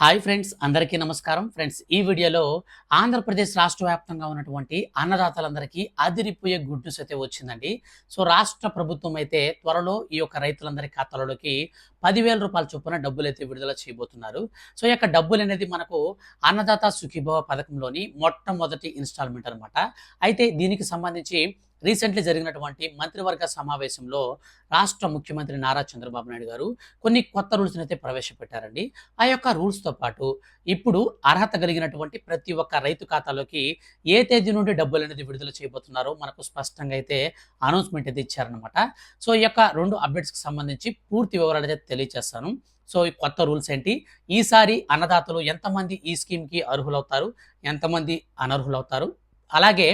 Hi friends అందరికీ నమస్కారం. Friends ఈ వీడియోలో ఆంధ్రప్రదేశ్ రాష్ట్ర వ్యాప్తంగా ఉన్నటువంటి అన్నదాతలందరికీ అదిరిపోయే గుడ్ న్యూస్ అయితే వచ్చిందండి. సో రాష్ట్ర ప్రభుత్వం అయితే త్వరలో ఈ యొక్క రైతులందరి ఖాతాలలోకి పదివేల రూపాయల చొప్పున డబ్బులు అయితే విడుదల చేయబోతున్నారు. సో ఈ యొక్క డబ్బులు అనేది మనకు అన్నదాత సుఖీభవ పథకంలోని మొట్టమొదటి ఇన్స్టాల్మెంట్ అనమాట అయితే దీనికి సంబంధించి రీసెంట్లీ జరిగినటువంటి మంత్రివర్గ సమావేశంలో రాష్ట్ర ముఖ్యమంత్రి నారా చంద్రబాబు నాయుడు గారు కొన్ని కొత్త రూల్స్ని అయితే ప్రవేశపెట్టారండి. ఆ యొక్క రూల్స్తో పాటు ఇప్పుడు అర్హత కలిగినటువంటి ప్రతి ఒక్క రైతు ఖాతాలోకి ఏ తేదీ నుండి డబ్బులు అనేది విడుదల చేయబోతున్నారో మనకు స్పష్టంగా అయితే అనౌన్స్మెంట్ అయితే ఇచ్చారనమాట సో ఈ యొక్క రెండు అప్డేట్స్కి సంబంధించి పూర్తి వివరాలు అయితే తెలియజేస్తాను. సో ఈ కొత్త రూల్స్ ఏంటి? ఈసారి అన్నదాతలు ఎంతమంది ఈ స్కీమ్కి అర్హులవుతారు? ఎంతమంది అనర్హులవుతారు? అలాగే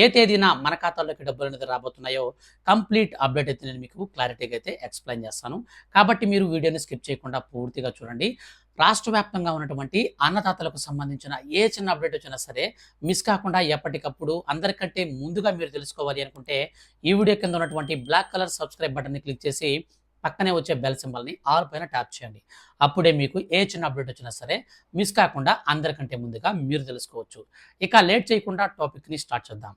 ఏ తేదీన మన ఖాతాలోకి డబ్బులు అనేది రాబోతున్నాయో కంప్లీట్ అప్డేట్ అయితే నేను మీకు క్లారిటీగా అయితే ఎక్స్ప్లెయిన్ చేస్తాను. కాబట్టి మీరు వీడియోని స్కిప్ చేయకుండా పూర్తిగా చూడండి. రాష్ట్ర వ్యాప్తంగా ఉన్నటువంటి అన్నదాతలకు సంబంధించిన ఏ చిన్న అప్డేట్ వచ్చినా సరే మిస్ కాకుండా ఎప్పటికప్పుడు అందరికంటే ముందుగా మీరు తెలుసుకోవాలి అనుకుంటే ఈ వీడియో కింద ఉన్నటువంటి బ్లాక్ కలర్ సబ్స్క్రైబ్ బటన్ని క్లిక్ చేసి పక్కనే వచ్చే బెల్ సింబల్ని ఆల్ పైన ట్యాప్ చేయండి. అప్పుడే మీకు ఏ చిన్న అప్డేట్ వచ్చినా సరే మిస్ కాకుండా అందరికంటే ముందుగా మీరు తెలుసుకోవచ్చు. ఇక లేట్ చేయకుండా టాపిక్ని స్టార్ట్ చేద్దాం.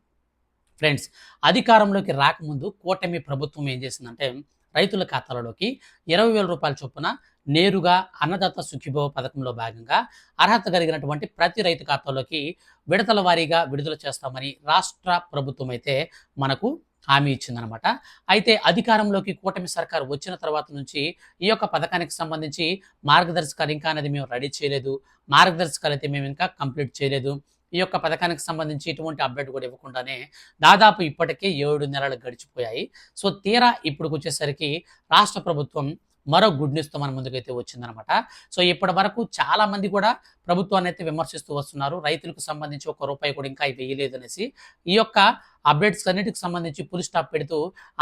ఫ్రెండ్స్ అధికారంలోకి రాకముందు కూటమి ప్రభుత్వం ఏం చేసిందంటే రైతుల ఖాతాలలోకి ఇరవై వేల రూపాయల చొప్పున నేరుగా అన్నదాత సుఖీభవ పథకంలో భాగంగా అర్హత కలిగినటువంటి ప్రతి రైతు ఖాతాలోకి విడతల వారీగా విడుదల చేస్తామని రాష్ట్ర ప్రభుత్వం అయితే మనకు హామీ ఇచ్చిందనమాట. అయితే అధికారంలోకి కూటమి సర్కార్ వచ్చిన తర్వాత నుంచి ఈ యొక్క పథకానికి సంబంధించి మార్గదర్శకాలు ఇంకా అనేది మేము రెడీ చేయలేదు. మార్గదర్శకాలు అయితే మేము ఇంకా కంప్లీట్ చేయలేదు. ఈ యొక్క పథకానికి సంబంధించి ఎటువంటి అప్డేట్ కూడా ఇవ్వకుండానే దాదాపు ఇప్పటికే ఏడు నెలలు గడిచిపోయాయి. సో తీరా ఇప్పుడు వచ్చేసరికి రాష్ట్ర ప్రభుత్వం మరో గుడ్ న్యూస్తో మన ముందుకైతే వచ్చిందనమాట. సో ఇప్పటి వరకు చాలా మంది కూడా ప్రభుత్వాన్ని అయితే విమర్శిస్తూ వస్తున్నారు. రైతులకు సంబంధించి ఒక రూపాయి కూడా ఇంకా వేయలేదు అనేసి ఈ యొక్క అప్డేట్స్ అన్నిటికి సంబంధించి పులి స్టాప్ పెడుతూ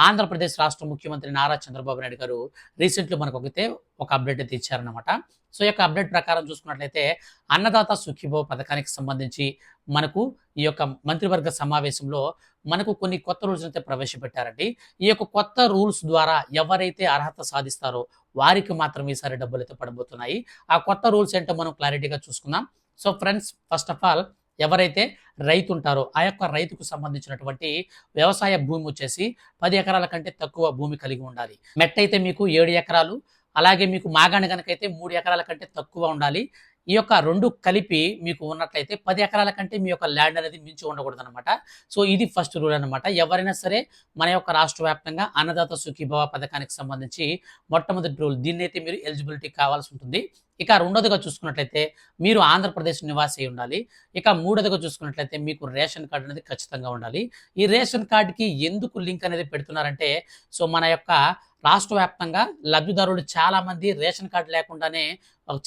ఆంధ్రప్రదేశ్ రాష్ట్ర ముఖ్యమంత్రి నారా చంద్రబాబు నాయుడు గారు రీసెంట్లీ మనకు ఒకతే ఒక అప్డేట్ అయితే ఇచ్చారనమాట సో ఈ యొక్క అప్డేట్ ప్రకారం చూసుకున్నట్లయితే అన్నదాత సుఖీభవ పథకానికి సంబంధించి మనకు ఈ యొక్క మంత్రివర్గ సమావేశంలో మనకు కొన్ని కొత్త రూల్స్ అయితే ప్రవేశపెట్టారండి. ఈ యొక్క కొత్త రూల్స్ ద్వారా ఎవరైతే అర్హత సాధిస్తారో వారికి మాత్రం ఈసారి డబ్బులు అయితే పడబోతున్నాయి. ఆ కొత్త రూల్స్ ఏంటో మనం క్లారిటీగా చూసుకుందాం. So friends first of all ఎవరైతే రైతు ఉంటారో ఆ యొక్క రైతుకు సంబంధించినటువంటి వ్యవసాయ భూమి వచ్చేసి పది ఎకరాల కంటే తక్కువ భూమి కలిగి ఉండాలి. మెట్ అయితే మీకు ఏడు ఎకరాలు అలాగే మీకు మాగాణి కనుకైతే మూడు ఎకరాల కంటే తక్కువ ఉండాలి. ఈ యొక్క రెండు కలిపి మీకు ఉన్నట్లయితే పది ఎకరాల కంటే మీ యొక్క ల్యాండ్ అనేది మించి ఉండకూడదు అనమాట సో ఇది ఫస్ట్ రూల్ అనమాట ఎవరైనా సరే మన యొక్క రాష్ట్ర వ్యాప్తంగా అన్నదాత సుఖీభవ పథకానికి సంబంధించి మొట్టమొదటి రూల్ దీన్నైతే మీరు ఎలిజిబిలిటీ కావాల్సి ఉంటుంది. ఇక రెండోదిగా చూసుకున్నట్లయితే మీరు ఆంధ్రప్రదేశ్ నివాసి అయి ఉండాలి. ఇక మూడోదిగా చూసుకున్నట్లయితే మీకు రేషన్ కార్డు అనేది ఖచ్చితంగా ఉండాలి. ఈ రేషన్ కార్డుకి ఎందుకు లింక్ అనేది పెడుతున్నారంటే సో మన యొక్క రాష్ట్ర వ్యాప్తంగా లబ్ధిదారులు చాలామంది రేషన్ కార్డు లేకుండానే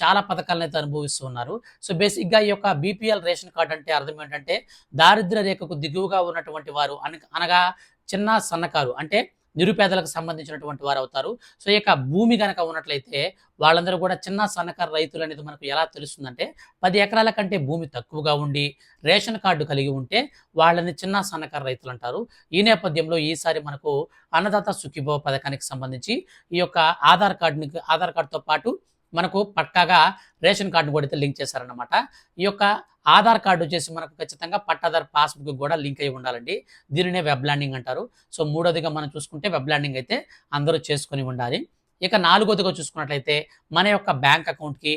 చాలా పథకాలను అయితే అనుభవిస్తున్నారు సో బేసిక్గా ఈ యొక్క బీపీఎల్ రేషన్ కార్డు అంటే అర్థం ఏంటంటే దారిద్ర్య రేఖకు దిగువగా ఉన్నటువంటి వారు అనగా చిన్న సన్నకారు. అంటే నిరుపేదలకు సంబంధించినటువంటి వారు అవుతారు. సో ఈ యొక్క భూమి కనుక ఉన్నట్లయితే వాళ్ళందరూ కూడా చిన్న సన్నకారు రైతులు అనేది మనకు ఎలా తెలుస్తుందంటే పది ఎకరాల కంటే భూమి తక్కువగా ఉండి రేషన్ కార్డు కలిగి ఉంటే వాళ్ళని చిన్న సన్నకారు రైతులు అంటారు. ఈ నేపథ్యంలో ఈసారి మనకు అన్నదాత సుఖీభవ పథకానికి సంబంధించి ఈ యొక్క ఆధార్ కార్డుని ఆధార్ కార్డుతో పాటు మనకు పక్కాగా రేషన్ కార్డును కూడా అయితే లింక్ చేశారనమాట ఈ యొక్క ఆధార్ కార్డు వచ్చేసి మనకు ఖచ్చితంగా పట్టాదార్ పాస్బుక్ కూడా లింక్ అయి ఉండాలండి. దీనినే వెబ్ ల్యాండింగ్ అంటారు. సో మూడోదిగా మనం చూసుకుంటే వెబ్ ల్యాండింగ్ అయితే అందరూ చేసుకొని ఉండాలి. ఇక నాలుగోదిగా చూసుకున్నట్లయితే మన యొక్క బ్యాంక్ అకౌంట్కి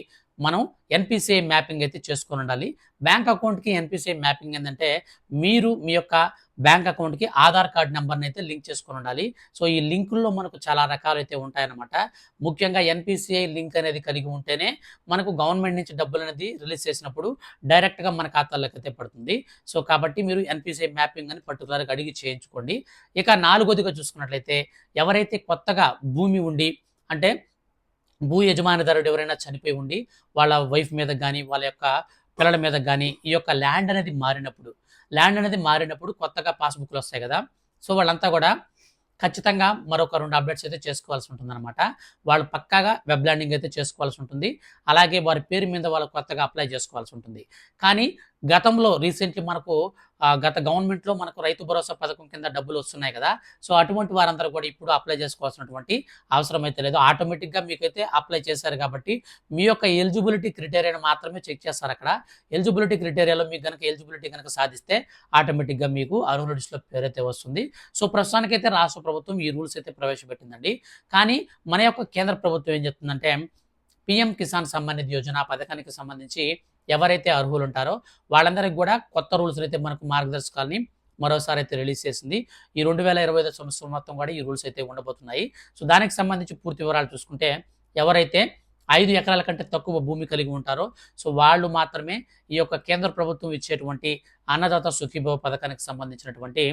మనం ఎన్పిసిఐ మ్యాపింగ్ అయితే చేసుకొని ఉండాలి. బ్యాంక్ అకౌంట్కి ఎన్పిసిఐ మ్యాపింగ్ ఏంటంటే మీరు మీ యొక్క బ్యాంక్ అకౌంట్కి ఆధార్ కార్డ్ నెంబర్ని అయితే లింక్ చేసుకొని ఉండాలి. సో ఈ లింకుల్లో మనకు చాలా రకాలు అయితే ఉంటాయన్నమాట. ముఖ్యంగా ఎన్పిసిఐ లింక్ అనేది కలిగి ఉంటేనే మనకు గవర్నమెంట్ నుంచి డబ్బులు అనేది రిలీజ్ చేసినప్పుడు డైరెక్ట్గా మన ఖాతాలోకి అయితే పడుతుంది. సో కాబట్టి మీరు ఎన్పిసిఐ మ్యాపింగ్ అని పర్టికులర్గా అడిగి చేయించుకోండి. ఇక నాలుగోదిగా చూసుకున్నట్లయితే ఎవరైతే కొత్తగా భూమి ఉండి అంటే భూ యజమానిదారుడు ఎవరైనా చనిపోయి ఉండి వాళ్ళ వైఫ్ మీద కానీ వాళ్ళ యొక్క పిల్లల మీద కానీ ఈ యొక్క ల్యాండ్ అనేది మారినప్పుడు ల్యాండ్ అనేది మారినప్పుడు కొత్తగా పాస్బుక్లు వస్తాయి కదా. సో వాళ్ళంతా కూడా ఖచ్చితంగా మరొక రెండు అప్డేట్స్ అయితే చేసుకోవాల్సి ఉంటుంది అనమాట వాళ్ళు పక్కాగా వెబ్ ల్యాండింగ్ అయితే చేసుకోవాల్సి ఉంటుంది. అలాగే వారి పేరు మీద వాళ్ళు కొత్తగా అప్లై చేసుకోవాల్సి ఉంటుంది. కానీ గతంలో రీసెంట్లీ మనకు గత గవర్నమెంట్లో మనకు రైతు భరోసా పథకం కింద డబ్బులు వస్తున్నాయి కదా. సో అటువంటి వారందరూ కూడా ఇప్పుడు అప్లై చేసుకోవాల్సినటువంటి అవసరం అయితే లేదు. ఆటోమేటిక్గా మీకైతే అప్లై చేశారు కాబట్టి మీ యొక్క ఎలిజిబిలిటీ క్రిటేరియాను మాత్రమే చెక్ చేస్తారు అక్కడ. ఎలిజిబిలిటీ క్రిటేరియాలో మీకు కనుక ఎలిజిబిలిటీ కనుక సాధిస్తే ఆటోమేటిక్గా మీకు అర్హుల లిస్టులో పేరైతే వస్తుంది. సో ప్రస్తుతానికైతే రాష్ట్ర ప్రభుత్వం ఈ రూల్స్ అయితే ప్రవేశపెట్టిందండి. కానీ మన యొక్క కేంద్ర ప్రభుత్వం ఏం చెప్తుందంటే పిఎం కిసాన్ సమ్మాన్ నిధి యోజన పథకానికి సంబంధించి ఎవరైతే అర్హులు ఉంటారో వాళ్ళందరికీ కూడా కొత్త రూల్స్ అయితే మనకు మార్గదర్శకాలని మరోసారి అయితే రిలీజ్ చేసింది. ఈ రెండు వేల ఇరవై ఐదు సంవత్సరం మొత్తం కూడా ఈ రూల్స్ అయితే ఉండబోతున్నాయి. సో దానికి సంబంధించి పూర్తి వివరాలు చూసుకుంటే ఎవరైతే ఐదు ఎకరాల కంటే తక్కువ భూమి కలిగి ఉంటారో సో వాళ్ళు మాత్రమే ఈ యొక్క కేంద్ర ప్రభుత్వం ఇచ్చేటువంటి అన్నదాత సుఖీభవ పథకానికి సంబంధించినటువంటి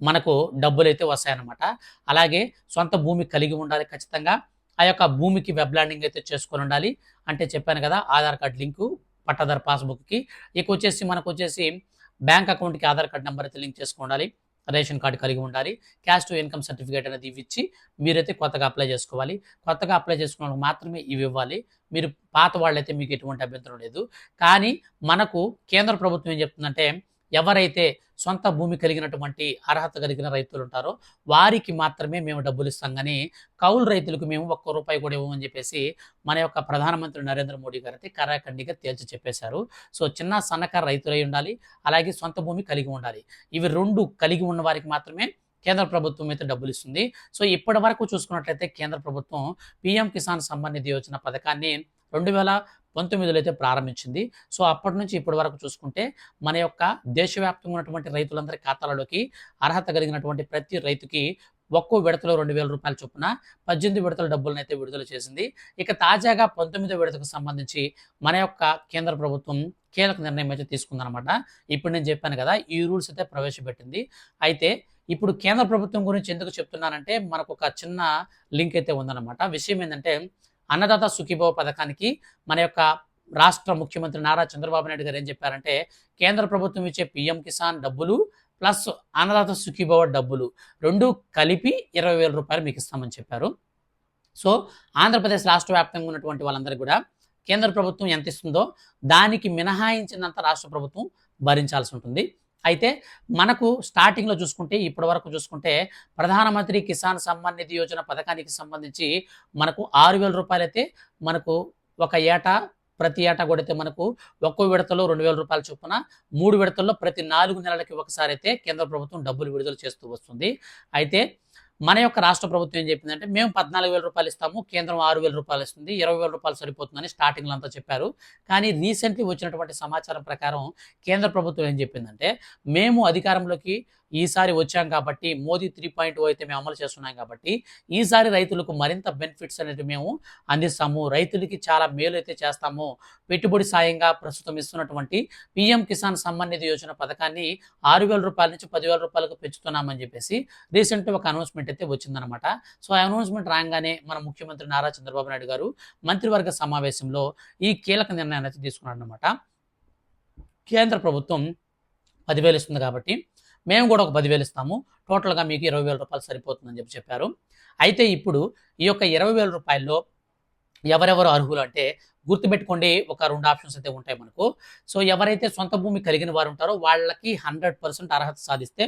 మనకు డబ్బులు అయితే వస్తాయన్నమాట. అలాగే సొంత భూమి కలిగి ఉండాలి ఖచ్చితంగా. ఆ యొక్క భూమికి వెబ్ ల్యాండింగ్ అయితే చేసుకొని ఉండాలి. అంటే చెప్పాను కదా ఆధార్ కార్డ్ లింకు పట్టాదారు పాస్బుక్కి. ఇక వచ్చేసి మనకు వచ్చేసి బ్యాంక్ అకౌంట్కి ఆధార్ కార్డ్ నెంబర్ అయితే లింక్ చేసుకొని ఉండాలి. రేషన్ కార్డు కలిగి ఉండాలి. క్యాష్ టు ఇన్కమ్ సర్టిఫికేట్ అనేది ఇవి ఇచ్చి మీరైతే కొత్తగా అప్లై చేసుకోవాలి. కొత్తగా అప్లై చేసుకున్న మాత్రమే ఇవి ఇవ్వాలి. మీరు పాత వాళ్ళైతే మీకు ఎటువంటి అభ్యంతరం లేదు. కానీ మనకు కేంద్ర ప్రభుత్వం ఏం చెప్తుందంటే ఎవరైతే సొంత భూమి కలిగినటువంటి అర్హత కలిగిన రైతులు ఉంటారో వారికి మాత్రమే మేము డబ్బులు ఇస్తాం. కానీ కౌలు రైతులకు మేము ఒక్క రూపాయి కూడా ఇవ్వమని చెప్పేసి మన యొక్క ప్రధానమంత్రి నరేంద్ర మోడీ గారు అయితే కరాఖండిగా తేల్చి చెప్పేశారు. సో చిన్న సన్నకారు రైతులై ఉండాలి అలాగే సొంత భూమి కలిగి ఉండాలి. ఇవి రెండు కలిగి ఉన్న వారికి మాత్రమే కేంద్ర ప్రభుత్వం అయితే డబ్బులు ఇస్తుంది. సో ఇప్పటి వరకు చూసుకున్నట్లయితే కేంద్ర ప్రభుత్వం పిఎం కిసాన్ సమ్మాన్ నిధి యోజన పథకాన్ని రెండు వేల పంతొమ్మిదిలో అయితే ప్రారంభించింది. సో అప్పటి నుంచి ఇప్పటి వరకు చూసుకుంటే మన యొక్క దేశవ్యాప్తంగా ఉన్నటువంటి రైతులందరి ఖాతాలలోకి అర్హత కలిగినటువంటి ప్రతి రైతుకి ఒక్కో విడతలో రెండు వేల రూపాయల చొప్పున పద్దెనిమిది విడతల డబ్బులను అయితే విడుదల చేసింది. ఇక తాజాగా పంతొమ్మిదో విడతకు సంబంధించి మన యొక్క కేంద్ర ప్రభుత్వం కీలక నిర్ణయం అయితే తీసుకుందనమాట ఇప్పుడు నేను చెప్పాను కదా ఈ రూల్స్ అయితే ప్రవేశపెట్టింది. అయితే ఇప్పుడు కేంద్ర ప్రభుత్వం గురించి ఎందుకు చెప్తున్నానంటే మనకు ఒక చిన్న లింక్ అయితే ఉందన్నమాట. విషయం ఏంటంటే అన్నదాత సుఖీభవ పథకానికి మన యొక్క రాష్ట్ర ముఖ్యమంత్రి నారా చంద్రబాబు నాయుడు గారు ఏం చెప్పారంటే కేంద్ర ప్రభుత్వం ఇచ్చే పిఎం కిసాన్ డబ్బులు ప్లస్ అన్నదాత సుఖీభవ డబ్బులు రెండు కలిపి ఇరవై వేల రూపాయలు మీకు ఇస్తామని చెప్పారు. సో ఆంధ్రప్రదేశ్ రాష్ట్ర వ్యాప్తంగా ఉన్నటువంటి వాళ్ళందరికీ కూడా కేంద్ర ప్రభుత్వం ఎంత ఇస్తుందో దానికి మినహాయించినంత రాష్ట్ర ప్రభుత్వం భరించాల్సి ఉంటుంది. అయితే మనకు స్టార్టింగ్లో చూసుకుంటే ఇప్పటి వరకు చూసుకుంటే ప్రధానమంత్రి కిసాన్ సమ్మాన్ నిధి యోజన పథకానికి సంబంధించి మనకు ఆరు వేల రూపాయలు అయితే మనకు ఒక ఏటా ప్రతి ఏటా కొడితే మనకు ఒక్కో విడతలో రెండు వేల రూపాయల చొప్పున మూడు విడతల్లో ప్రతి నాలుగు నెలలకి ఒకసారి అయితే కేంద్ర ప్రభుత్వం డబ్బులు విడుదల చేస్తూ వస్తుంది. అయితే మన యొక్క రాష్ట్ర ప్రభుత్వం ఏం చెప్పిందంటే మేము పద్నాలుగు వేల రూపాయలు ఇస్తాము కేంద్రం ఆరు వేల రూపాయలు ఇస్తుంది ఇరవై వేల రూపాయలు సరిపోతుందని స్టార్టింగ్లో అంతా చెప్పారు. కానీ రీసెంట్లీ వచ్చినటువంటి సమాచారం ప్రకారం కేంద్ర ప్రభుత్వం ఏం చెప్పిందంటే మేము అధికారంలోకి ఈసారి వచ్చాం కాబట్టి మోదీ త్రీ పాయింట్ ఓ అయితే మేము అమలు చేస్తున్నాం కాబట్టి ఈసారి రైతులకు మరింత బెనిఫిట్స్ అనేవి మేము అందిస్తాము. రైతులకి చాలా మేలు అయితే చేస్తాము. పెట్టుబడి సాయంగా ప్రస్తుతం ఇస్తున్నటువంటి పిఎం కిసాన్ సమ్మాన్ నిధి యోజన పథకాన్ని ఆరు వేల రూపాయల నుంచి పదివేల రూపాయలకు పెంచుతున్నామని చెప్పేసి రీసెంట్ ఒక అనౌన్స్మెంట్ అయితే వచ్చిందనమాట సో ఆ అనౌన్స్మెంట్ రాగానే మన ముఖ్యమంత్రి నారా చంద్రబాబు నాయుడు గారు మంత్రివర్గ సమావేశంలో ఈ కీలక నిర్ణయాన్ని అయితే తీసుకున్నారనమాట కేంద్ర ప్రభుత్వం పదివేలు ఇస్తుంది కాబట్టి మేము కూడా ఒక పదివేలు ఇస్తాము. టోటల్గా మీకు ఇరవై వేల రూపాయలు సరిపోతుందని చెప్పి చెప్పారు. అయితే ఇప్పుడు ఈ యొక్క ఇరవై వేల రూపాయల్లో ఎవరెవరు అర్హులు అంటే గుర్తుపెట్టుకోండి ఒక రెండు ఆప్షన్స్ అయితే ఉంటాయి మనకు. సో ఎవరైతే సొంత భూమి కలిగిన వారు ఉంటారో వాళ్ళకి హండ్రెడ్ పర్సెంట్ అర్హత సాధిస్తే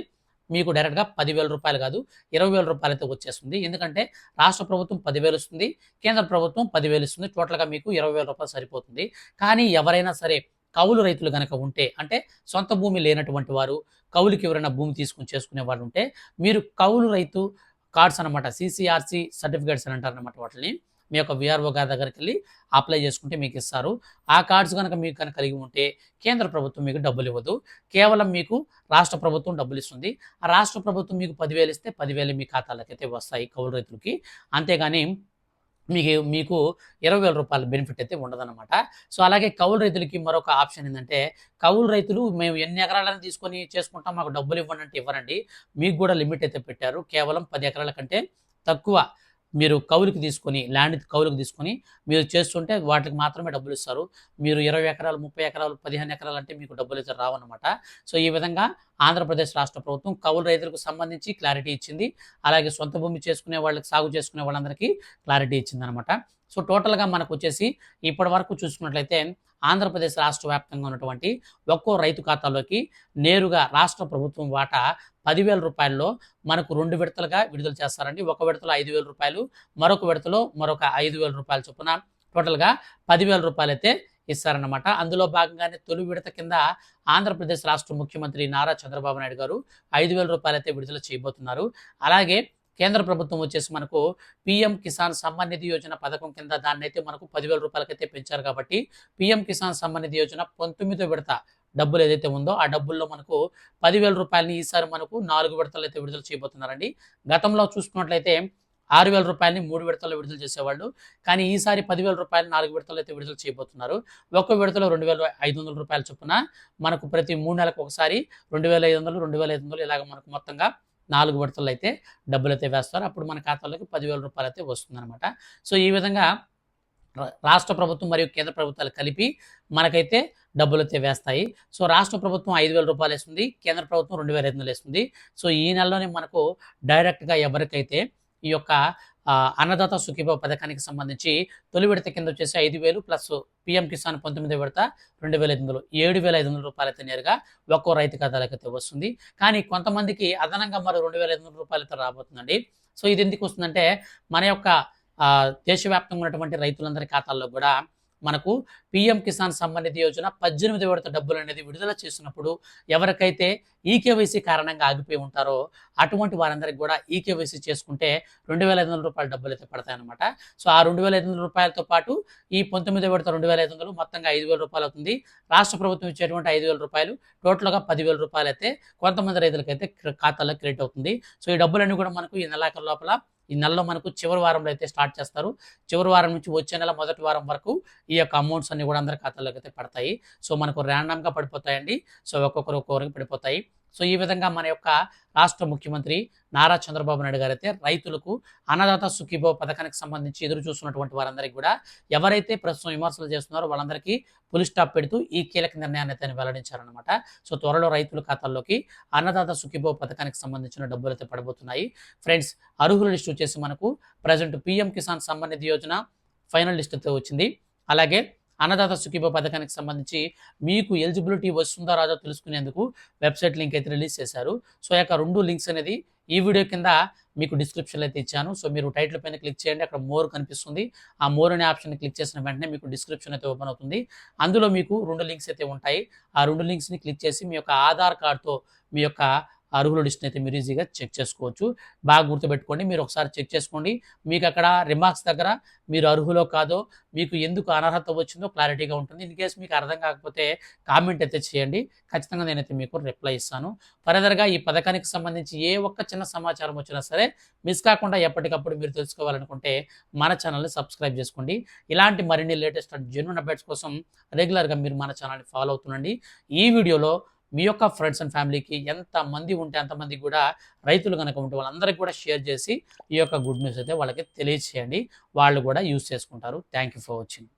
మీకు డైరెక్ట్గా పదివేల రూపాయలు కాదు ఇరవై వేల రూపాయలు అయితే వచ్చేస్తుంది. ఎందుకంటే రాష్ట్ర ప్రభుత్వం పదివేలు ఇస్తుంది కేంద్ర ప్రభుత్వం పదివేలు ఇస్తుంది టోటల్గా మీకు ఇరవై వేల రూపాయలు సరిపోతుంది. కానీ ఎవరైనా సరే కౌలు రైతులు కనుక ఉంటే అంటే సొంత భూమి లేనటువంటి వారు కౌలుకి ఎవరైనా భూమి తీసుకుని చేసుకునే వారు ఉంటే మీరు కౌలు రైతు కార్డ్స్ అనమాట సిసిఆర్సి సర్టిఫికేట్స్ అని అంటారు అనమాట వాటిని మీ యొక్క విఆర్ఓ గారి దగ్గరికి వెళ్ళి అప్లై చేసుకుంటే మీకు ఇస్తారు. ఆ కార్డ్స్ కనుక మీకు కనుక కలిగి ఉంటే కేంద్ర ప్రభుత్వం మీకు డబ్బులు ఇవ్వదు. కేవలం మీకు రాష్ట్ర ప్రభుత్వం డబ్బులు ఇస్తుంది. ఆ రాష్ట్ర ప్రభుత్వం మీకు పదివేలు ఇస్తే పదివేలు మీ ఖాతాలకు అయితే వస్తాయి కౌలు రైతులకి. అంతేగాని మీకు మీకు ఇరవై వేల రూపాయల బెనిఫిట్ అయితే ఉండదన్నమాట. సో అలాగే కౌలు రైతులకి మరొక ఆప్షన్ ఏంటంటే కౌలు రైతులు మేము ఎన్ని ఎకరాలను తీసుకొని చేసుకుంటాం మాకు డబ్బులు ఇవ్వండి అంటే ఇవ్వరండి. మీకు కూడా లిమిట్ అయితే పెట్టారు. కేవలం పది ఎకరాల కంటే తక్కువ. మీరు కౌలుకి తీసుకొని ల్యాండ్ కౌలుకి తీసుకొని మీరు చేస్తుంటే వాటికి మాత్రమే డబ్బులు ఇస్తారు. మీరు ఇరవై ఎకరాలు ముప్పై ఎకరాలు పదిహేను ఎకరాలు అంటే మీకు డబ్బులు అయితే రావన్నమాట. సో ఈ విధంగా ఆంధ్రప్రదేశ్ రాష్ట్ర ప్రభుత్వం కౌలు రైతులకు సంబంధించి క్లారిటీ ఇచ్చింది. అలాగే సొంత భూమి చేసుకునే వాళ్ళకి సాగు చేసుకునే వాళ్ళందరికీ క్లారిటీ ఇచ్చిందనమాట సో టోటల్గా మనకు వచ్చేసి ఇప్పటి వరకు చూసుకున్నట్లయితే ఆంధ్రప్రదేశ్ రాష్ట్ర వ్యాప్తంగా ఉన్నటువంటి ఒక్కో రైతు ఖాతాలోకి నేరుగా రాష్ట్ర ప్రభుత్వం వాటా పదివేల రూపాయల్లో మనకు రెండు విడతలుగా విడుదల చేస్తారండి. ఒక విడతలో ఐదు వేల రూపాయలు మరొక విడతలో మరొక ఐదు వేల రూపాయల చొప్పున టోటల్గా పదివేల రూపాయలు అయితే ఇస్తారన్నమాట. అందులో భాగంగానే తొలి విడత కింద ఆంధ్రప్రదేశ్ రాష్ట్ర ముఖ్యమంత్రి నారా చంద్రబాబు నాయుడు గారు ఐదు వేల రూపాయలు అయితే విడుదల చేయబోతున్నారు. అలాగే కేంద్ర ప్రభుత్వం వచ్చేసి మనకు పిఎం కిసాన్ సమ్మాన్ నిధి యోజన పథకం కింద దాన్ని అయితే మనకు పదివేల రూపాయలకైతే పెంచారు కాబట్టి పిఎం కిసాన్ సమ్మాన్ నిధి యోజన పంతొమ్మిదో విడత డబ్బులు ఏదైతే ఉందో ఆ డబ్బుల్లో మనకు పదివేల రూపాయలని ఈసారి మనకు నాలుగు విడతలు అయితే విడుదల చేయబోతున్నారండి. గతంలో చూసుకున్నట్లయితే ఆరు వేల రూపాయలని మూడు విడతల్లో విడుదల చేసేవాళ్ళు. కానీ ఈసారి పదివేల రూపాయలు నాలుగు విడతలు అయితే విడుదల చేయబోతున్నారు. ఒక్క విడతలో రెండు వేల ఐదు వందల రూపాయల చొప్పున మనకు ప్రతి మూడు నెలలకు ఒకసారి రెండు వేల ఐదు వందలు రెండు వేల ఐదు వందలు ఇలాగ మనకు మొత్తంగా నాలుగు విడతలు అయితే డబ్బులు అయితే వేస్తారు. అప్పుడు మన ఖాతాలోకి పదివేల రూపాయలు అయితే వస్తుందన్నమాట. సో ఈ విధంగా రాష్ట్ర ప్రభుత్వం మరియు కేంద్ర ప్రభుత్వాలు కలిపి మనకైతే డబ్బులు అయితే వేస్తాయి. సో రాష్ట్ర ప్రభుత్వం ఐదు వేల రూపాయలు వేస్తుంది కేంద్ర ప్రభుత్వం రెండు వేల ఐదు వందలు వేస్తుంది. సో ఈ నెలలోనే మనకు డైరెక్ట్గా ఎవరికైతే ఈ యొక్క అన్నదాత సుఖీభావ పథకానికి సంబంధించి తొలి విడత కింద వచ్చేసి ఐదు వేలు ప్లస్ పిఎం కిసాన్ పంతొమ్మిది విడత రెండు వేల ఐదు వందలు ఏడు వేల ఐదు వందల రూపాయలైతే నేరుగా ఒక్కో రైతు ఖాతాలకు అయితే వస్తుంది. కానీ కొంతమందికి అదనంగా మరో రెండు వేల ఐదు వందల రూపాయలతో రాబోతుందండి. సో ఇది ఎందుకు వస్తుందంటే మన యొక్క దేశవ్యాప్తంగా ఉన్నటువంటి రైతులందరి ఖాతాల్లో కూడా మనకు పిఎం కిసాన్ సమ్మాన్ నిధి యోజన పద్దెనిమిది విడత డబ్బులు అనేది విడుదల చేసినప్పుడు ఎవరికైతే ఈకేవైసీ కారణంగా ఆగిపోయి ఉంటారో అటువంటి వారందరికి కూడా ఈకేవైసీ చేసుకుంటే రెండు వేల ఐదు వందల రూపాయల డబ్బులు అయితే పడతాయన్నమాట. సో ఆ రెండు వేల ఐదు వందల రూపాయలతో పాటు ఈ పంతొమ్మిది విడత రెండు వేల ఐదు వందలు మొత్తంగా ఐదు వేల రూపాయలు అవుతుంది. రాష్ట్ర ప్రభుత్వం ఇచ్చేటువంటి ఐదు వేల రూపాయలు టోటల్గా పదివేల రూపాయలు అయితే కొంతమంది రైతులకైతే ఖాతాలో క్రెడిట్ అవుతుంది. సో ఈ డబ్బులన్నీ కూడా మనకు ఈ నెలాఖరు లోపల ఈ నెలలో మనకు చివరి వారంలో అయితే స్టార్ట్ చేస్తారు. చివరి వారం నుంచి వచ్చే నెల మొదటి వారం వరకు ఈ యొక్క అమౌంట్స్ అన్ని కూడా అందరి ఖాతాలోకి అయితే పడతాయి. సో మనకు ర్యాండమ్గా పడిపోతాయండి. సో ఒక్కొక్కరు ఒక్కొక్కరికి పడిపోతాయి. సో ఈ విధంగా మన యొక్క రాష్ట్ర ముఖ్యమంత్రి నారా చంద్రబాబు నాయుడు గారు అయితే రైతులకు అన్నదాత సుఖీభో పథకానికి సంబంధించి ఎదురు చూస్తున్నటువంటి వారందరికీ కూడా ఎవరైతే ప్రస్తుతం విమర్శలు చేస్తున్నారో వాళ్ళందరికీ పులి స్టాప్ పెడుతూ ఈ కీలక నిర్ణయాన్ని అయితే వెల్లడించారనమాట సో త్వరలో రైతుల ఖాతాల్లోకి అన్నదాత సుఖీభో పథకానికి సంబంధించిన డబ్బులు అయితే పడబోతున్నాయి. ఫ్రెండ్స్ అర్హుల లిస్టు వచ్చేసి మనకు present PM Kisan Samman Nidhi Yojana final list అయితే వచ్చింది. అలాగే అన్నదాత సుఖీభ పథకానికి సంబంధించి మీకు ఎలిజిబిలిటీ వస్తుందా రాదో తెలుసుకునేందుకు వెబ్సైట్ లింక్ అయితే రిలీజ్ చేశారు. సో యొక్క రెండు లింక్స్ అనేది ఈ వీడియో కింద మీకు డిస్క్రిప్షన్లో అయితే ఇచ్చాను. సో మీరు టైటిల్ పైన క్లిక్ చేయండి అక్కడ మోర్ కనిపిస్తుంది. ఆ మోర్ అనే ఆప్షన్ క్లిక్ చేసిన వెంటనే మీకు డిస్క్రిప్షన్ అయితే ఓపెన్ అవుతుంది. అందులో మీకు రెండు లింక్స్ అయితే ఉంటాయి. ఆ రెండు లింక్స్ని క్లిక్ చేసి మీ యొక్క ఆధార్ కార్డ్తో మీ యొక్క అర్హుల లిస్ట్ని అయితే మీరు ఈజీగా చెక్ చేసుకోవచ్చు. బాగా గుర్తుపెట్టుకోండి. మీరు ఒకసారి చెక్ చేసుకోండి. మీకు అక్కడ రిమార్క్స్ దగ్గర మీరు అర్హులో కాదో మీకు ఎందుకు అనర్హత వచ్చిందో క్లారిటీగా ఉంటుంది. ఇన్ కేస్ మీకు అర్థం కాకపోతే కామెంట్ అయితే చేయండి. ఖచ్చితంగా నేనైతే మీకు రిప్లై ఇస్తాను. ఫర్దర్గా ఈ పథకానికి సంబంధించి ఏ ఒక్క చిన్న సమాచారం వచ్చినా సరే మిస్ కాకుండా ఎప్పటికప్పుడు మీరు తెలుసుకోవాలనుకుంటే మన ఛానల్ని సబ్స్క్రైబ్ చేసుకోండి. ఇలాంటి మరిన్ని లేటెస్ట్ అండ్ జెన్యున్ అప్డేట్స్ కోసం రెగ్యులర్గా మీరు మన ఛానల్ని ఫాలో అవుతుండండి. ఈ వీడియోలో మీ యొక్క ఫ్రెండ్స్ అండ్ ఫ్యామిలీకి ఎంత మంది ఉంటే అంతమంది కూడా రైతులు కనుక ఉంటే వాళ్ళందరికీ కూడా షేర్ చేసి ఈ యొక్క గుడ్ న్యూస్ అయితే వాళ్ళకి తెలియజేయండి వాళ్ళు కూడా యూస్ చేసుకుంటారు. Thank you for watching